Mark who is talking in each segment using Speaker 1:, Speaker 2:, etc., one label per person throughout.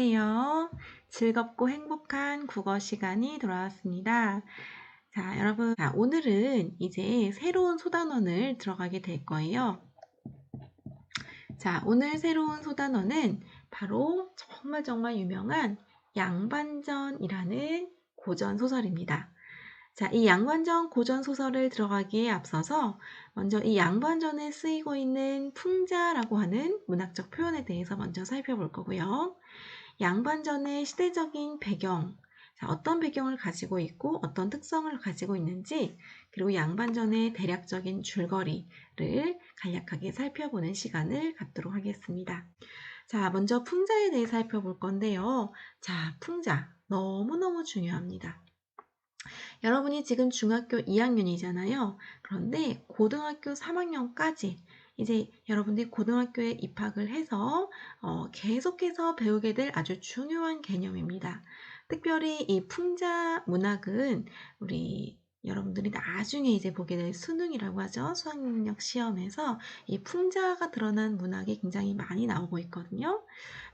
Speaker 1: 안녕하세요. 즐겁고 행복한 국어 시간이 돌아왔습니다. 자, 여러분. 자, 오늘은 이제 새로운 소단원을 들어가게 될 거예요. 자, 오늘 새로운 소단원은 바로 정말 정말 유명한 양반전이라는 고전 소설입니다. 자, 이 양반전 고전 소설을 들어가기에 앞서서 먼저 이 양반전에 쓰이고 있는 풍자라고 하는 문학적 표현에 대해서 먼저 살펴볼 거고요. 양반전의 시대적인 배경, 자, 어떤 배경을 가지고 있고 어떤 특성을 가지고 있는지 그리고 양반전의 대략적인 줄거리를 간략하게 살펴보는 시간을 갖도록 하겠습니다. 자, 먼저 풍자에 대해 살펴볼 건데요. 자, 풍자 너무너무 중요합니다. 여러분이 지금 중학교 2학년이잖아요. 그런데 고등학교 3학년까지 이제 여러분들이 고등학교에 입학을 해서 어, 계속해서 배우게 될 아주 중요한 개념입니다. 특별히 이 풍자 문학은 우리 여러분들이 나중에 이제 보게 될 수능이라고 하죠. 수학능력 시험에서 이 풍자가 드러난 문학이 굉장히 많이 나오고 있거든요.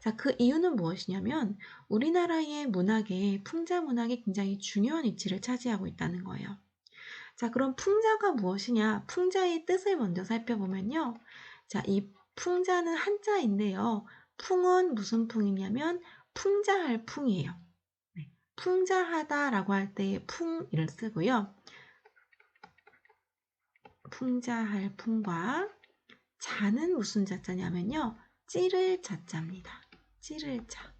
Speaker 1: 자, 그 이유는 무엇이냐면 우리나라의 문학에 풍자 문학이 굉장히 중요한 위치를 차지하고 있다는 거예요. 자, 그럼 풍자가 무엇이냐? 풍자의 뜻을 먼저 살펴보면요. 자, 이 풍자는 한자인데요. 풍은 무슨 풍이냐면 풍자할 풍이에요. 네, 풍자하다라고 할때 풍을 쓰고요. 풍자할 풍과 자는 무슨 자자냐면요. 찌를 자자입니다. 찌를 자.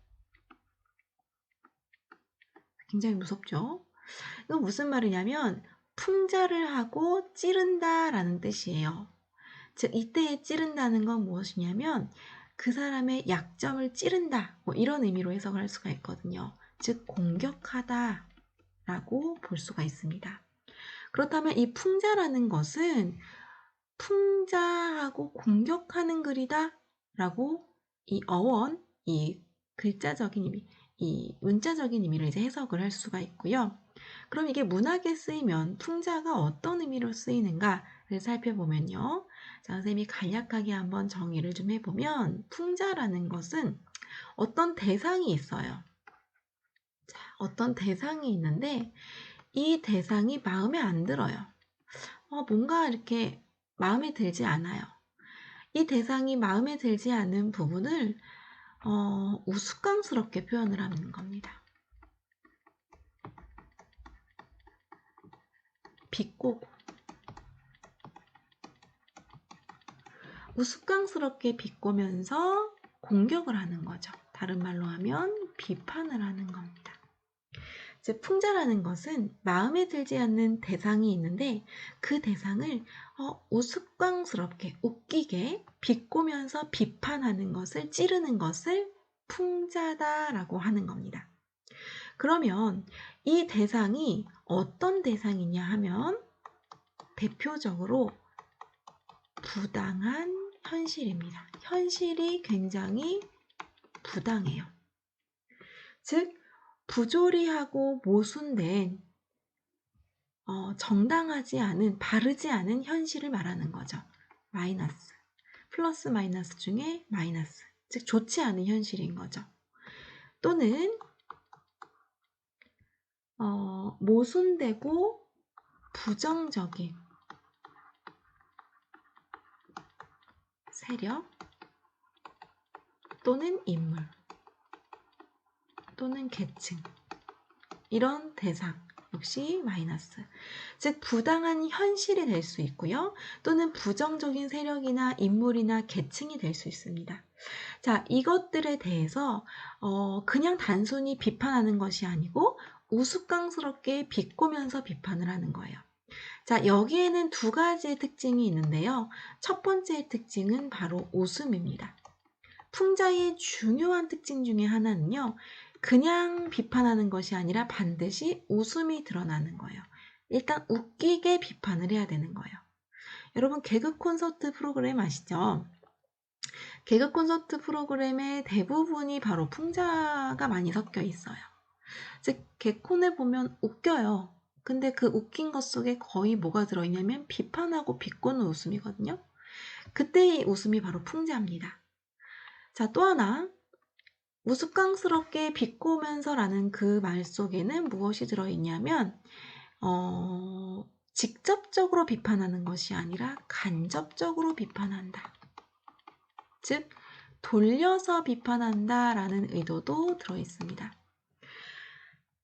Speaker 1: 굉장히 무섭죠? 이거 무슨 말이냐면 풍자를 하고 찌른다 라는 뜻이에요. 즉 이때에 찌른다는 건 무엇이냐면 그 사람의 약점을 찌른다 뭐 이런 의미로 해석을 할 수가 있거든요. 즉 공격하다 라고 볼 수가 있습니다. 그렇다면 이 풍자라는 것은 풍자하고 공격하는 글이다 라고 이 어원, 이 글자적인 의미, 이 문자적인 의미를 이제 해석을 할 수가 있고요. 그럼 이게 문학에 쓰이면 풍자가 어떤 의미로 쓰이는가를 살펴보면요. 자, 선생님이 간략하게 한번 정의를 좀 해보면 풍자라는 것은 어떤 대상이 있어요. 자, 어떤 대상이 있는데 이 대상이 마음에 안 들어요. 어, 뭔가 이렇게 마음에 들지 않아요. 이 대상이 마음에 들지 않은 부분을 어, 우스꽝스럽게 표현을 하는 겁니다. 비꼬고 우스꽝스럽게 비꼬면서 공격을 하는 거죠. 다른 말로 하면 비판을 하는 겁니다. 즉 풍자라는 것은 마음에 들지 않는 대상이 있는데 그 대상을 어, 우스꽝스럽게 웃기게 비꼬면서 비판하는 것을 찌르는 것을 풍자다라고 하는 겁니다. 그러면 이 대상이 어떤 대상이냐 하면 대표적으로 부당한 현실입니다. 현실이 굉장히 부당해요. 즉, 부조리하고 모순된 어, 정당하지 않은, 바르지 않은 현실을 말하는 거죠. 마이너스. 플러스 마이너스 중에 마이너스. 즉, 좋지 않은 현실인 거죠. 또는, 어, 모순되고 부정적인 세력 또는 인물 또는 계층 이런 대상 역시 마이너스. 즉 부당한 현실이 될 수 있고요. 또는 부정적인 세력이나 인물이나 계층이 될 수 있습니다. 자 이것들에 대해서 어, 그냥 단순히 비판하는 것이 아니고 우스꽝스럽게 비꼬면서 비판을 하는 거예요. 자 여기에는 두 가지의 특징이 있는데요. 첫 번째 특징은 바로 웃음입니다. 풍자의 중요한 특징 중에 하나는요 그냥 비판하는 것이 아니라 반드시 웃음이 드러나는 거예요. 일단 웃기게 비판을 해야 되는 거예요. 여러분 개그 콘서트 프로그램 아시죠? 개그 콘서트 프로그램의 대부분이 바로 풍자가 많이 섞여 있어요. 즉 개콘을 보면 웃겨요. 근데 그 웃긴 것 속에 거의 뭐가 들어있냐면 비판하고 비꼬는 웃음이거든요. 그때의 웃음이 바로 풍자입니다. 자, 또 하나 우스꽝스럽게 비꼬면서라는 그 말 속에는 무엇이 들어있냐면 어, 직접적으로 비판하는 것이 아니라 간접적으로 비판한다. 즉 돌려서 비판한다라는 의도도 들어 있습니다.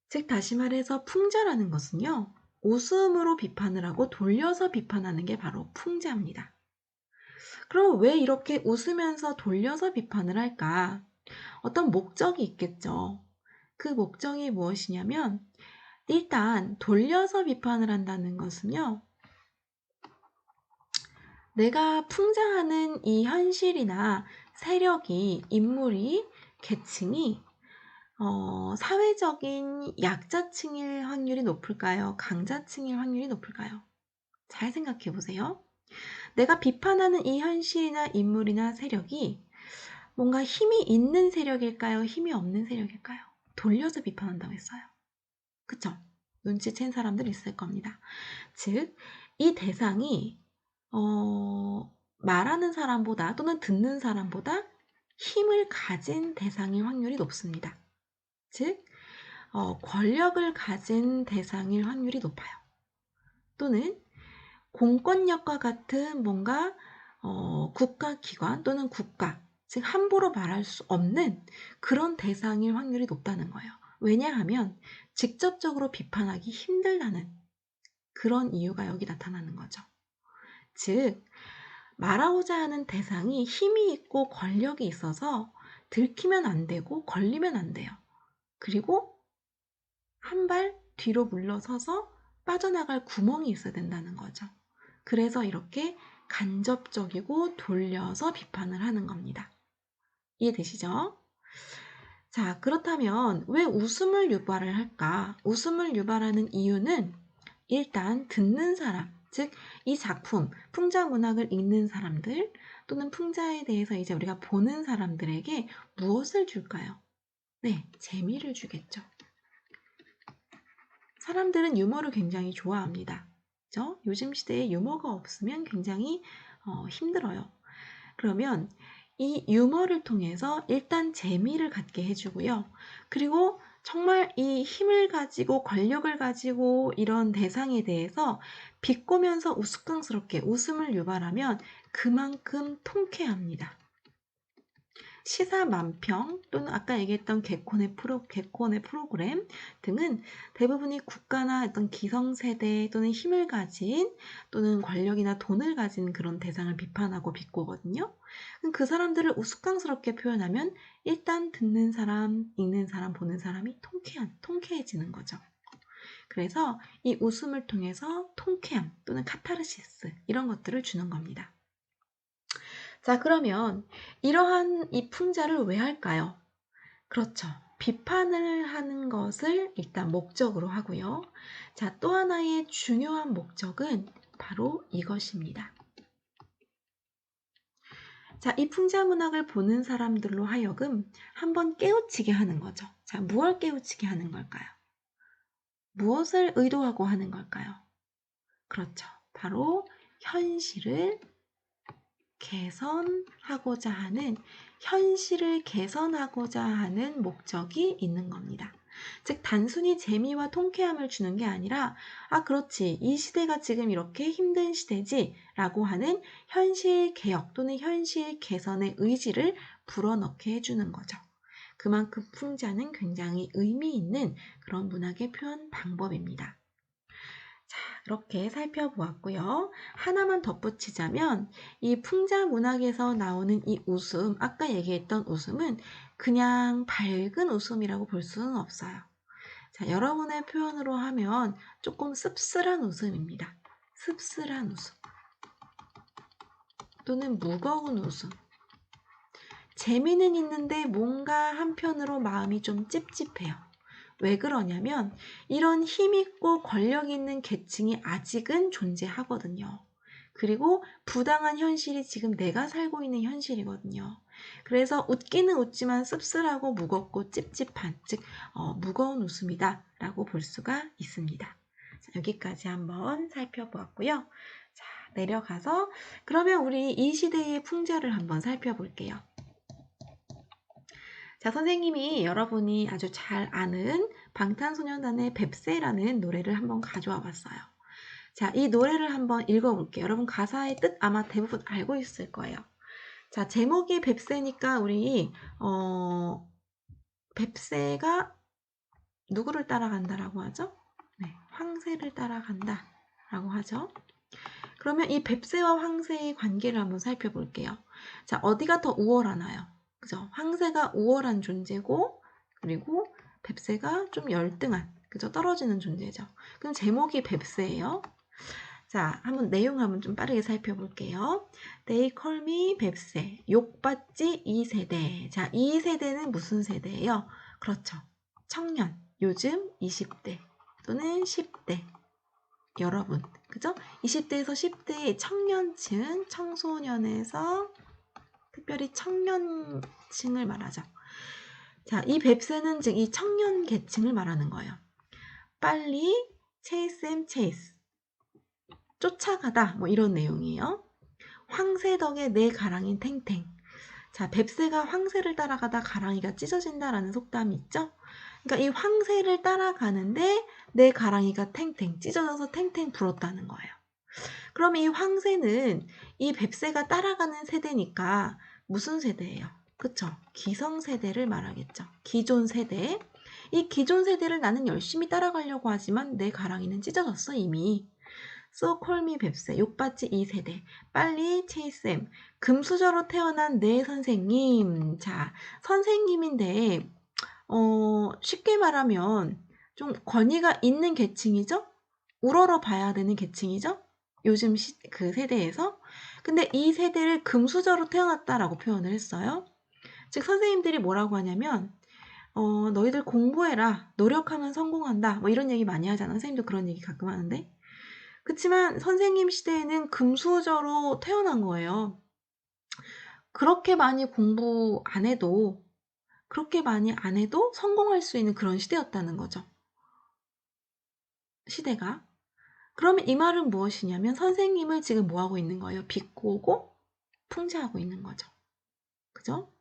Speaker 1: 즉 다시 말해서 풍자라는 것은요. 웃음으로 비판을 하고 돌려서 비판하는 게 바로 풍자입니다. 그럼 왜 이렇게 웃으면서 돌려서 비판을 할까? 어떤 목적이 있겠죠. 그 목적이 무엇이냐면 일단 돌려서 비판을 한다는 것은요. 내가 풍자하는 이 현실이나 세력이, 인물이, 계층이 어, 사회적인 약자층일 확률이 높을까요? 강자층일 확률이 높을까요? 잘 생각해 보세요. 내가 비판하는 이 현실이나 인물이나 세력이 뭔가 힘이 있는 세력일까요? 힘이 없는 세력일까요? 돌려서 비판한다고 했어요. 그쵸? 눈치챈 사람들 있을 겁니다. 즉, 이 대상이, 어, 말하는 사람보다 또는 듣는 사람보다 힘을 가진 대상일 확률이 높습니다. 즉, 어, 권력을 가진 대상일 확률이 높아요. 또는 공권력과 같은 뭔가 어, 국가기관 또는 국가, 즉 함부로 말할 수 없는 그런 대상일 확률이 높다는 거예요. 왜냐하면 직접적으로 비판하기 힘들다는 그런 이유가 여기 나타나는 거죠. 즉, 말하고자 하는 대상이 힘이 있고 권력이 있어서 들키면 안 되고 걸리면 안 돼요. 그리고 한 발 뒤로 물러서서 빠져나갈 구멍이 있어야 된다는 거죠. 그래서 이렇게 간접적이고 돌려서 비판을 하는 겁니다. 이해되시죠? 자, 그렇다면 왜 웃음을 유발을 할까? 웃음을 유발하는 이유는 일단 듣는 사람, 즉, 이 작품, 풍자 문학을 읽는 사람들 또는 풍자에 대해서 이제 우리가 보는 사람들에게 무엇을 줄까요? 네, 재미를 주겠죠. 사람들은 유머를 굉장히 좋아합니다. 그죠? 요즘 시대에 유머가 없으면 굉장히 어, 힘들어요. 그러면 이 유머를 통해서 일단 재미를 갖게 해주고요. 그리고 정말 이 힘을 가지고 권력을 가지고 이런 대상에 대해서 비꼬면서 우스꽝스럽게 웃음을 유발하면 그만큼 통쾌합니다. 시사 만평 또는 아까 얘기했던 개콘의 프로 개콘의 프로그램 등은 대부분이 국가나 어떤 기성세대 또는 힘을 가진 또는 권력이나 돈을 가진 그런 대상을 비판하고 비꼬거든요. 그 사람들을 우스꽝스럽게 표현하면 일단 듣는 사람, 읽는 사람, 보는 사람이 통쾌한, 통쾌해지는 거죠. 그래서 이 웃음을 통해서 통쾌함 또는 카타르시스 이런 것들을 주는 겁니다. 자, 그러면 이러한 이 풍자를 왜 할까요? 그렇죠. 비판을 하는 것을 일단 목적으로 하고요. 자, 또 하나의 중요한 목적은 바로 이것입니다. 자, 이 풍자 문학을 보는 사람들로 하여금 한번 깨우치게 하는 거죠. 자, 무엇을 깨우치게 하는 걸까요? 무엇을 의도하고 하는 걸까요? 그렇죠. 바로 현실을 개선하고자 하는 현실을 개선하고자 하는 목적이 있는 겁니다. 즉 단순히 재미와 통쾌함을 주는 게 아니라 아 그렇지 이 시대가 지금 이렇게 힘든 시대지 라고 하는 현실 개혁 또는 현실 개선의 의지를 불어넣게 해주는 거죠. 그만큼 풍자는 굉장히 의미 있는 그런 문학의 표현 방법입니다. 자, 이렇게 살펴보았고요. 하나만 덧붙이자면 이 풍자 문학에서 나오는 이 웃음, 아까 얘기했던 웃음은 그냥 밝은 웃음이라고 볼 수는 없어요. 자, 여러분의 표현으로 하면 조금 씁쓸한 웃음입니다. 씁쓸한 웃음. 또는 무거운 웃음. 재미는 있는데 뭔가 한편으로 마음이 좀 찝찝해요. 왜 그러냐면 이런 힘있고 권력 있는 계층이 아직은 존재하거든요. 그리고 부당한 현실이 지금 내가 살고 있는 현실이거든요. 그래서 웃기는 웃지만 씁쓸하고 무겁고 찝찝한, 즉, 어, 무거운 웃음이다 라고 볼 수가 있습니다. 자, 여기까지 한번 살펴보았고요. 자, 내려가서 그러면 우리 이 시대의 풍자를 한번 살펴볼게요. 자, 선생님이 여러분이 아주 잘 아는 방탄소년단의 뱁새라는 노래를 한번 가져와 봤어요. 자, 이 노래를 한번 읽어볼게요. 여러분 가사의 뜻 아마 대부분 알고 있을 거예요. 자, 제목이 뱁새니까 우리 어, 뱁새가 누구를 따라간다라고 하죠? 네, 황새를 따라간다라고 하죠. 그러면 이 뱁새와 황새의 관계를 한번 살펴볼게요. 자, 어디가 더 우월하나요? 그죠? 황새가 우월한 존재고, 그리고 뱁새가 좀 열등한, 그죠? 떨어지는 존재죠. 그럼 제목이 뱁새예요. 자, 한번 내용 한번 좀 빠르게 살펴볼게요. They call me 뱁새. 욕받지 2세대. 자, 2세대는 무슨 세대예요? 그렇죠. 청년. 요즘 20대 또는 10대. 여러분. 그죠? 20대에서 10대의 청년층, 청소년에서 특별히 청년층을 말하죠. 자, 이 뱁새는 즉 이 청년 계층을 말하는 거예요. 빨리 체이스 앤 체이스. 쫓아가다 뭐 이런 내용이에요. 황새 덕에 내 가랑인 탱탱. 자, 뱁새가 황새를 따라가다 가랑이가 찢어진다라는 속담이 있죠? 그러니까 이 황새를 따라가는데 내 가랑이가 탱탱 찢어져서 탱탱 불었다는 거예요. 그럼 이 황새는 이 뱁새가 따라가는 세대니까 무슨 세대예요? 그쵸? 기성 세대를 말하겠죠. 기존 세대. 이 기존 세대를 나는 열심히 따라가려고 하지만 내 가랑이는 찢어졌어 이미. So call me 뱁새, 욕받지 이 세대. 빨리 체이쌤, 금수저로 태어난 내 선생님. 자, 선생님인데, 어, 쉽게 말하면 좀 권위가 있는 계층이죠? 우러러 봐야 되는 계층이죠? 요즘 시, 그 세대에서. 근데 이 세대를 금수저로 태어났다라고 표현을 했어요. 즉, 선생님들이 뭐라고 하냐면, 어, 너희들 공부해라. 노력하면 성공한다. 뭐 이런 얘기 많이 하잖아. 선생님도 그런 얘기 가끔 하는데. 그렇지만 선생님 시대에는 금수저로 태어난 거예요. 그렇게 많이 공부 안 해도 그렇게 많이 안 해도 성공할 수 있는 그런 시대였다는 거죠. 시대가. 그러면 이 말은 무엇이냐면 선생님을 지금 뭐 하고 있는 거예요? 비꼬고 풍자하고 있는 거죠. 그죠?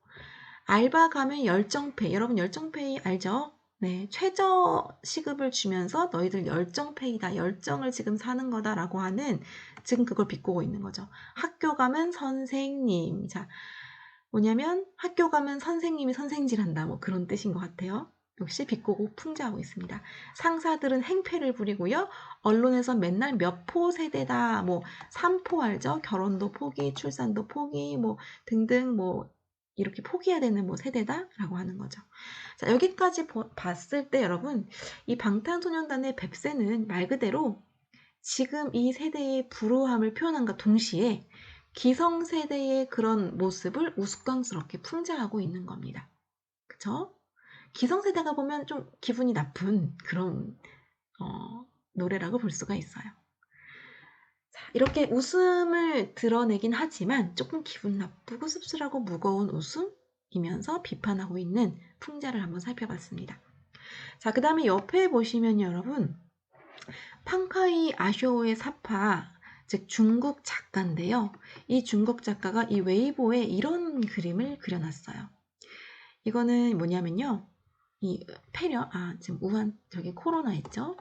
Speaker 1: 알바 가면 열정페이. 여러분 열정페이 알죠? 네, 최저 시급을 주면서 너희들 열정페이다, 열정을 지금 사는 거다라고 하는 지금 그걸 비꼬고 있는 거죠. 학교 가면 선생님. 자, 뭐냐면 학교 가면 선생님이 선생질한다. 뭐 그런 뜻인 것 같아요. 역시 비꼬고 풍자하고 있습니다. 상사들은 행패를 부리고요. 언론에서 맨날 몇 포 세대다. 뭐 3포 알죠? 결혼도 포기, 출산도 포기, 뭐 등등 뭐 이렇게 포기해야 되는 뭐 세대다라고 하는 거죠. 자, 여기까지 보, 봤을 때 여러분, 이 방탄소년단의 뱁새는 말 그대로 지금 이 세대의 불우함을 표현한과 동시에 기성세대의 그런 모습을 우스꽝스럽게 풍자하고 있는 겁니다. 그쵸? 기성세대가 보면 좀 기분이 나쁜 그런 어, 노래라고 볼 수가 있어요. 자, 이렇게 웃음을 드러내긴 하지만 조금 기분 나쁘고 씁쓸하고 무거운 웃음이면서 비판하고 있는 풍자를 한번 살펴봤습니다. 자, 그 다음에 옆에 보시면 여러분, 팡카이 아쇼의 사파, 즉 중국 작가인데요. 이 중국 작가가 이 웨이보에 이런 그림을 그려놨어요. 이거는 뭐냐면요. 이 폐렴, 아, 지금 우한, 저기 코로나 있죠?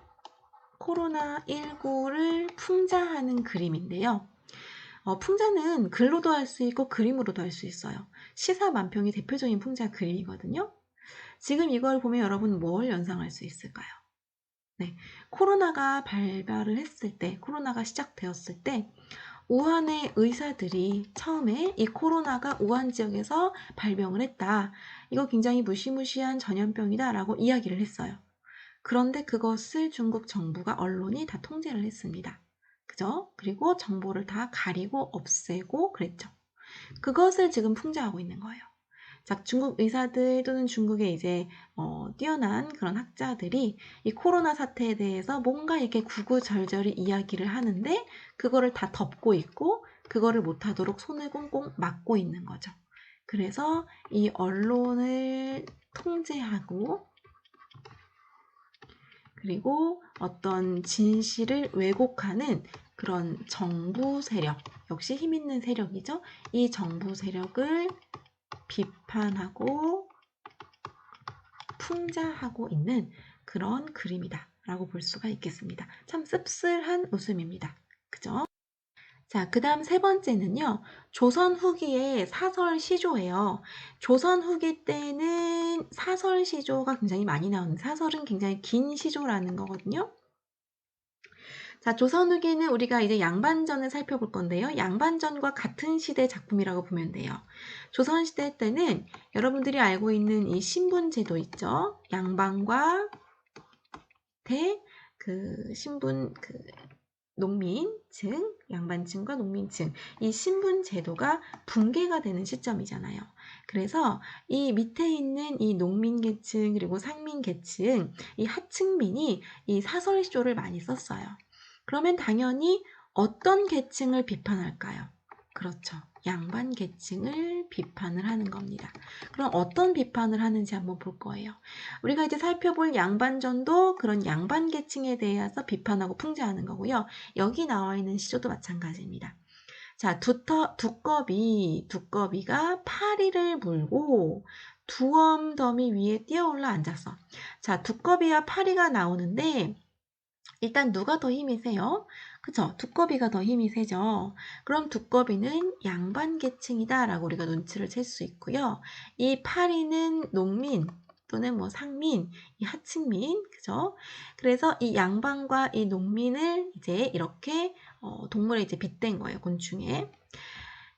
Speaker 1: 코로나19를 풍자하는 그림인데요. 어, 풍자는 글로도 할 수 있고 그림으로도 할 수 있어요. 시사만평이 대표적인 풍자 그림이거든요. 지금 이걸 보면 여러분 뭘 연상할 수 있을까요? 네, 코로나가 발발을 했을 때, 코로나가 시작되었을 때, 우한의 의사들이 처음에 이 코로나가 우한 지역에서 발병을 했다. 이거 굉장히 무시무시한 전염병이다라고 이야기를 했어요. 그런데 그것을 중국 정부가 언론이 다 통제를 했습니다. 그죠? 그리고 정보를 다 가리고 없애고 그랬죠. 그것을 지금 풍자하고 있는 거예요. 자, 중국 의사들 또는 중국의 이제 어, 뛰어난 그런 학자들이 이 코로나 사태에 대해서 뭔가 이렇게 구구절절히 이야기를 하는데 그거를 다 덮고 있고 그거를 못하도록 손을 꽁꽁 막고 있는 거죠. 그래서 이 언론을 통제하고 그리고 어떤 진실을 왜곡하는 그런 정부 세력, 역시 힘 있는 세력이죠. 이 정부 세력을 비 판하고 풍자하고 있는 그런 그림이다 라고 볼 수가 있겠습니다. 참 씁쓸한 웃음입니다. 그죠? 자, 그 다음 세 번째는요. 조선 후기의 사설 시조예요. 조선 후기 때는 사설 시조가 굉장히 많이 나오는 사설은 굉장히 긴 시조라는 거거든요. 자, 조선 후기는 우리가 이제 양반전을 살펴볼 건데요. 양반전과 같은 시대 작품이라고 보면 돼요. 조선 시대 때는 여러분들이 알고 있는 이 신분 제도 있죠. 양반과 대 그 신분 그 농민층, 양반층과 농민층 이 신분 제도가 붕괴가 되는 시점이잖아요. 그래서 이 밑에 있는 이 농민 계층 그리고 상민 계층 이 하층민이 이 사설시조를 많이 썼어요. 그러면 당연히 어떤 계층을 비판할까요? 그렇죠. 양반 계층을 비판을 하는 겁니다. 그럼 어떤 비판을 하는지 한번 볼 거예요. 우리가 이제 살펴볼 양반전도 그런 양반 계층에 대해서 비판하고 풍자하는 거고요. 여기 나와 있는 시조도 마찬가지입니다. 자, 두터, 두꺼비, 두꺼비가 파리를 물고 두엄 더미 위에 뛰어올라 앉았어. 자, 두꺼비와 파리가 나오는데 일단 누가 더 힘이 세요? 그쵸? 두꺼비가 더 힘이 세죠. 그럼 두꺼비는 양반 계층이다 라고 우리가 눈치를 챌 수 있고요. 이 파리는 농민 또는 뭐 상민, 이 하층민, 그죠? 그래서 이 양반과 이 농민을 이제 이렇게 어, 동물에 이제 빗댄 거예요, 곤충에.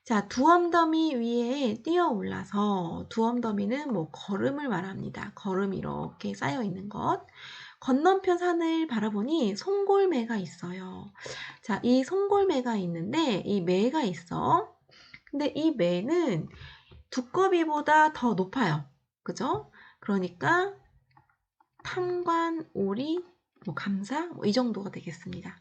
Speaker 1: 자, 두엄더미 위에 뛰어 올라서 두엄더미는 뭐 걸음을 말합니다. 걸음 이렇게 쌓여 있는 것. 건너편 산을 바라보니 송골매가 있어요. 자, 이 송골매가 있는데 이 매가 있어. 근데 이 매는 두꺼비보다 더 높아요. 그죠? 그러니까 탐관 오리 뭐 감사 뭐 이 정도가 되겠습니다.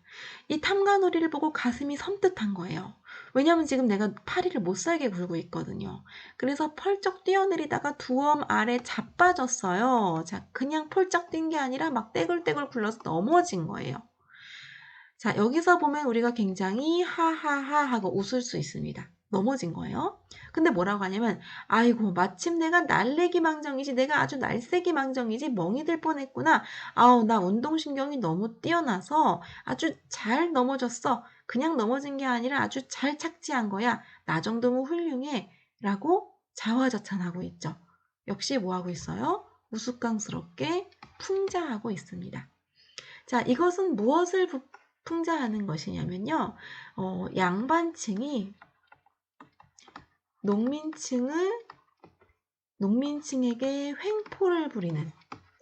Speaker 1: 이 탐관오리를 보고 가슴이 섬뜩한 거예요. 왜냐하면 지금 내가 파리를 못 살게 굴고 있거든요. 그래서 펄쩍 뛰어내리다가 두엄 아래 자빠졌어요. 자, 그냥 펄쩍 뛴 게 아니라 막 떼굴떼굴 굴러서 넘어진 거예요. 자, 여기서 보면 우리가 굉장히 하하하 하고 웃을 수 있습니다. 넘어진 거예요. 근데 뭐라고 하냐면 아이고 마침 내가 날래기 망정이지 내가 아주 날쌔기 망정이지 멍이 들 뻔했구나. 아우 나 운동신경이 너무 뛰어나서 아주 잘 넘어졌어. 그냥 넘어진 게 아니라 아주 잘 착지한 거야. 나 정도면 훌륭해. 라고 자화자찬하고 있죠. 역시 뭐하고 있어요? 우스꽝스럽게 풍자하고 있습니다. 자, 이것은 무엇을 풍자하는 것이냐면요. 어, 양반층이 농민층을 농민층에게 횡포를 부리는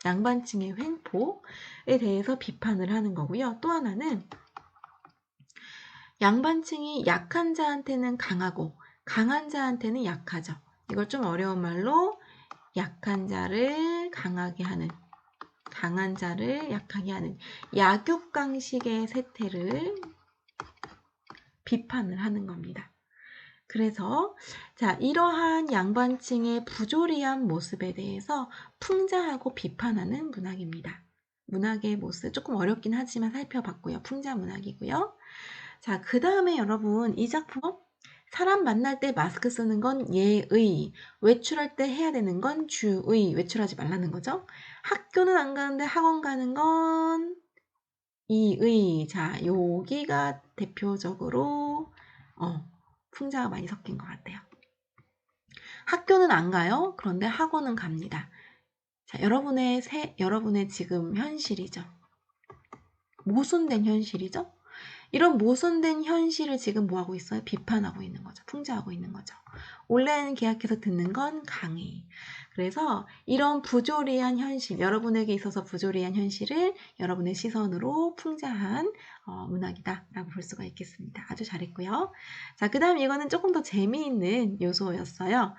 Speaker 1: 양반층의 횡포에 대해서 비판을 하는 거고요. 또 하나는 양반층이 약한 자한테는 강하고 강한 자한테는 약하죠. 이걸 좀 어려운 말로 약한 자를 강하게 하는 강한 자를 약하게 하는 약육강식의 세태를 비판을 하는 겁니다. 그래서 자 이러한 양반층의 부조리한 모습에 대해서 풍자하고 비판하는 문학입니다. 문학의 모습 조금 어렵긴 하지만 살펴봤고요. 풍자 문학이고요. 자, 그 다음에 여러분 이 작품 사람 만날 때 마스크 쓰는 건 예의, 외출할 때 해야 되는 건 주의, 외출하지 말라는 거죠. 학교는 안 가는데 학원 가는 건 이의. 자, 여기가 대표적으로 어, 풍자가 많이 섞인 것 같아요. 학교는 안 가요. 그런데 학원은 갑니다. 자, 여러분의 새, 여러분의 지금 현실이죠. 모순된 현실이죠. 이런 모순된 현실을 지금 뭐하고 있어요? 비판하고 있는 거죠. 풍자하고 있는 거죠. 온라인 계약해서 듣는 건 강의. 그래서 이런 부조리한 현실, 여러분에게 있어서 부조리한 현실을 여러분의 시선으로 풍자한 어, 문학이다라고 볼 수가 있겠습니다. 아주 잘했고요. 자, 그 다음 이거는 조금 더 재미있는 요소였어요.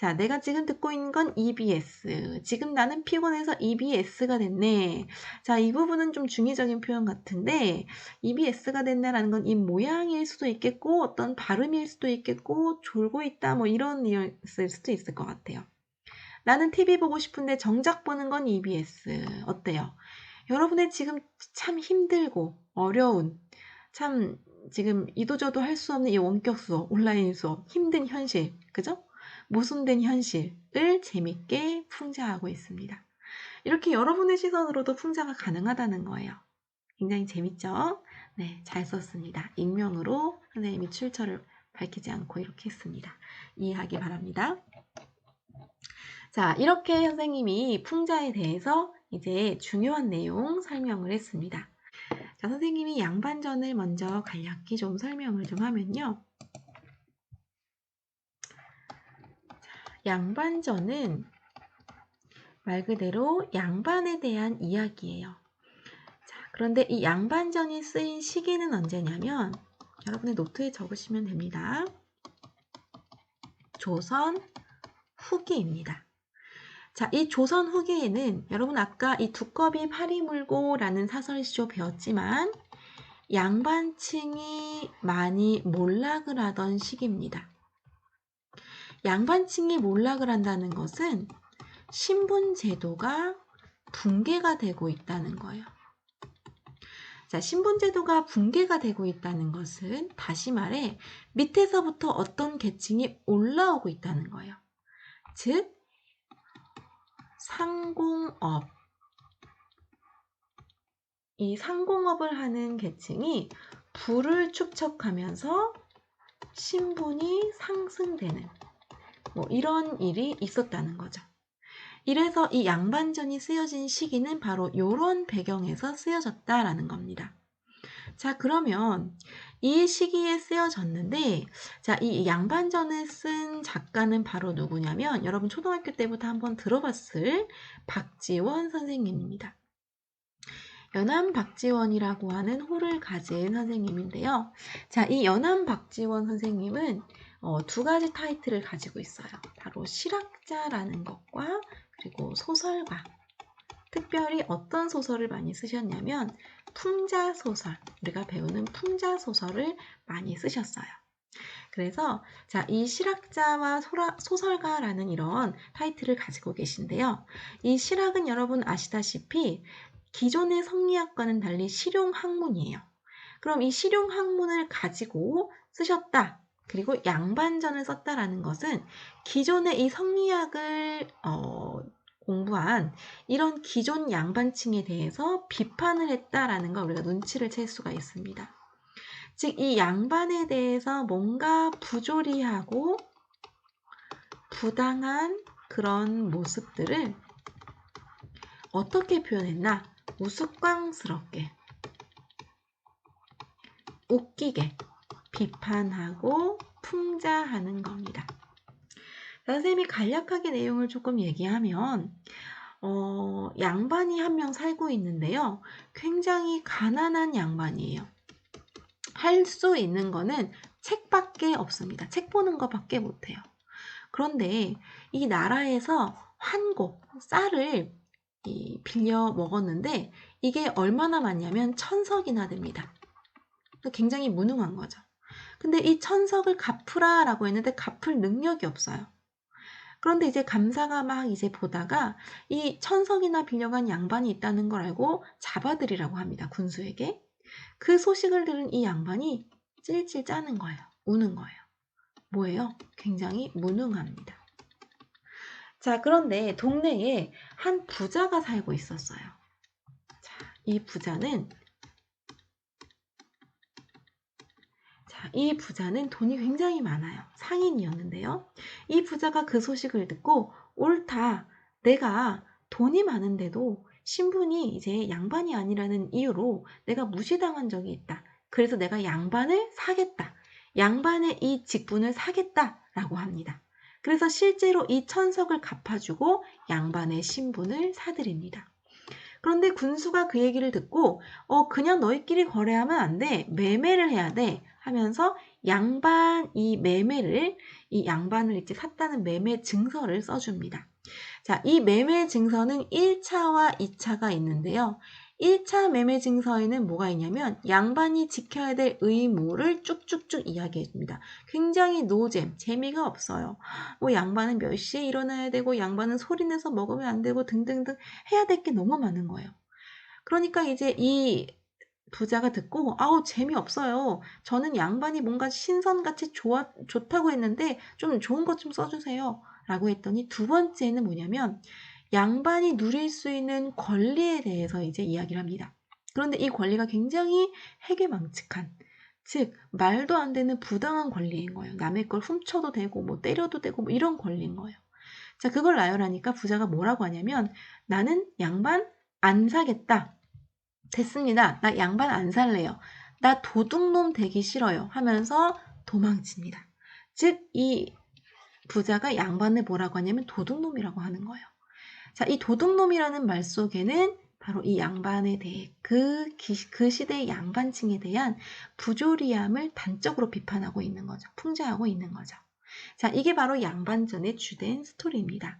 Speaker 1: 자, 내가 지금 듣고 있는 건 EBS. 지금 나는 피곤해서 EBS가 됐네. 자, 이 부분은 좀 중의적인 표현 같은데, EBS가 됐네라는 건이 모양일 수도 있겠고, 어떤 발음일 수도 있겠고, 졸고 있다, 뭐 이런 이었을 수도 있을 것 같아요. 나는 TV 보고 싶은데 정작 보는 건 EBS. 어때요? 여러분의 지금 참 힘들고 어려운, 참 지금 이도저도 할 수 없는 이 원격 수업, 온라인 수업, 힘든 현실, 그죠? 모순된 현실을 재밌게 풍자하고 있습니다. 이렇게 여러분의 시선으로도 풍자가 가능하다는 거예요. 굉장히 재밌죠? 네, 잘 썼습니다. 익명으로 선생님이 출처를 밝히지 않고 이렇게 했습니다. 이해하기 바랍니다. 자, 이렇게 선생님이 풍자에 대해서 이제 중요한 내용 설명을 했습니다. 자, 선생님이 양반전을 먼저 간략히 좀 설명을 좀 하면요. 양반전은 말 그대로 양반에 대한 이야기예요. 자, 그런데 이 양반전이 쓰인 시기는 언제냐면 여러분의 노트에 적으시면 됩니다. 조선 후기입니다. 자, 이 조선 후기에는 여러분 아까 이 두꺼비 파리 물고라는 사설시조 배웠지만 양반층이 많이 몰락을 하던 시기입니다. 양반층이 몰락을 한다는 것은 신분 제도가 붕괴가 되고 있다는 거예요. 자, 신분 제도가 붕괴가 되고 있다는 것은 다시 말해 밑에서부터 어떤 계층이 올라오고 있다는 거예요. 즉 상공업 이 상공업을 하는 계층이 부를 축적하면서 신분이 상승되는 뭐 이런 일이 있었다는 거죠. 이래서 이 양반전이 쓰여진 시기는 바로 이런 배경에서 쓰여졌다라는 겁니다. 자, 그러면 이 시기에 쓰여졌는데, 자, 이 양반전을 쓴 작가는 바로 누구냐면, 여러분 초등학교 때부터 한번 들어봤을 박지원 선생님입니다. 연암 박지원이라고 하는 호를 가진 선생님인데요. 자, 이 연암 박지원 선생님은 어, 두 가지 타이틀을 가지고 있어요. 바로 실학자라는 것과 그리고 소설가. 특별히 어떤 소설을 많이 쓰셨냐면 풍자 소설, 우리가 배우는 풍자 소설을 많이 쓰셨어요. 그래서 자, 이 실학자와 소라, 소설가라는 이런 타이틀을 가지고 계신데요. 이 실학은 여러분 아시다시피 기존의 성리학과는 달리 실용 학문이에요. 그럼 이 실용 학문을 가지고 쓰셨다. 그리고 양반전을 썼다라는 것은 기존의 이 성리학을 어, 공부한 이런 기존 양반층에 대해서 비판을 했다라는 걸 우리가 눈치를 챌 수가 있습니다. 즉, 이 양반에 대해서 뭔가 부조리하고 부당한 그런 모습들을 어떻게 표현했나? 우스꽝스럽게, 웃기게 비판하고 풍자하는 겁니다. 선생님이 간략하게 내용을 조금 얘기하면 어, 양반이 한 명 살고 있는데요. 굉장히 가난한 양반이에요. 할 수 있는 거는 책밖에 없습니다. 책 보는 것밖에 못해요. 그런데 이 나라에서 환곡, 쌀을 빌려 먹었는데 이게 얼마나 많냐면 천석이나 됩니다. 굉장히 무능한 거죠. 근데 이 천석을 갚으라 라고 했는데 갚을 능력이 없어요. 그런데 이제 감사가 막 이제 보다가 이 천석이나 빌려간 양반이 있다는 걸 알고 잡아들이라고 합니다. 군수에게. 그 소식을 들은 이 양반이 찔찔 짜는 거예요. 우는 거예요. 뭐예요? 굉장히 무능합니다. 자, 그런데 동네에 한 부자가 살고 있었어요. 자, 이 부자는 이 부자는 돈이 굉장히 많아요. 상인이었는데요. 이 부자가 그 소식을 듣고 옳다. 내가 돈이 많은데도 신분이 이제 양반이 아니라는 이유로 내가 무시당한 적이 있다. 그래서 내가 양반을 사겠다. 양반의 이 직분을 사겠다라고 합니다. 그래서 실제로 이 천석을 갚아주고 양반의 신분을 사들입니다. 그런데 군수가 그 얘기를 듣고 어 그냥 너희끼리 거래하면 안 돼. 매매를 해야 돼. 하면서 양반 이 매매를 이 양반을 이제 샀다는 매매 증서를 써줍니다. 자, 이 매매 증서는 1차와 2차가 있는데요. 1차 매매 증서에는 뭐가 있냐면 양반이 지켜야 될 의무를 쭉쭉쭉 이야기해 줍니다. 굉장히 노잼, 재미가 없어요. 뭐 양반은 몇 시에 일어나야 되고 양반은 소리 내서 먹으면 안 되고 등등등 해야 될 게 너무 많은 거예요. 그러니까 이제 이 부자가 듣고 아우 재미없어요. 저는 양반이 뭔가 신선같이 좋아, 좋다고 했는데 좀 좋은 것 좀 써주세요. 라고 했더니 두 번째는 뭐냐면 양반이 누릴 수 있는 권리에 대해서 이제 이야기를 합니다. 그런데 이 권리가 굉장히 해괴망측한, 즉 말도 안 되는 부당한 권리인 거예요. 남의 걸 훔쳐도 되고 뭐 때려도 되고 뭐 이런 권리인 거예요. 자, 그걸 나열하니까 부자가 뭐라고 하냐면 나는 양반 안 사겠다. 됐습니다. 나 양반 안 살래요. 나 도둑놈 되기 싫어요. 하면서 도망칩니다. 즉, 이 부자가 양반을 뭐라고 하냐면 도둑놈이라고 하는 거예요. 자, 이 도둑놈이라는 말 속에는 바로 이 양반에 대해 그, 기- 그 시대의 양반층에 대한 부조리함을 단적으로 비판하고 있는 거죠. 풍자하고 있는 거죠. 자, 이게 바로 양반전의 주된 스토리입니다.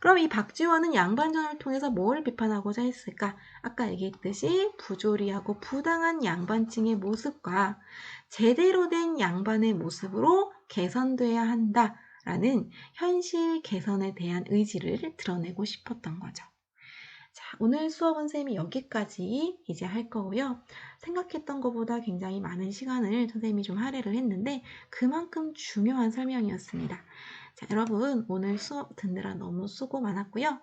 Speaker 1: 그럼 이 박지원은 양반전을 통해서 뭘 비판하고자 했을까? 아까 얘기했듯이 부조리하고 부당한 양반층의 모습과 제대로 된 양반의 모습으로 개선돼야 한다 라는 현실 개선에 대한 의지를 드러내고 싶었던 거죠. 자, 오늘 수업은 쌤이 여기까지 이제 할 거고요. 생각했던 것보다 굉장히 많은 시간을 선생님이 좀 할애를 했는데 그만큼 중요한 설명이었습니다. 자, 여러분 오늘 수업 듣느라 너무 수고 많았고요.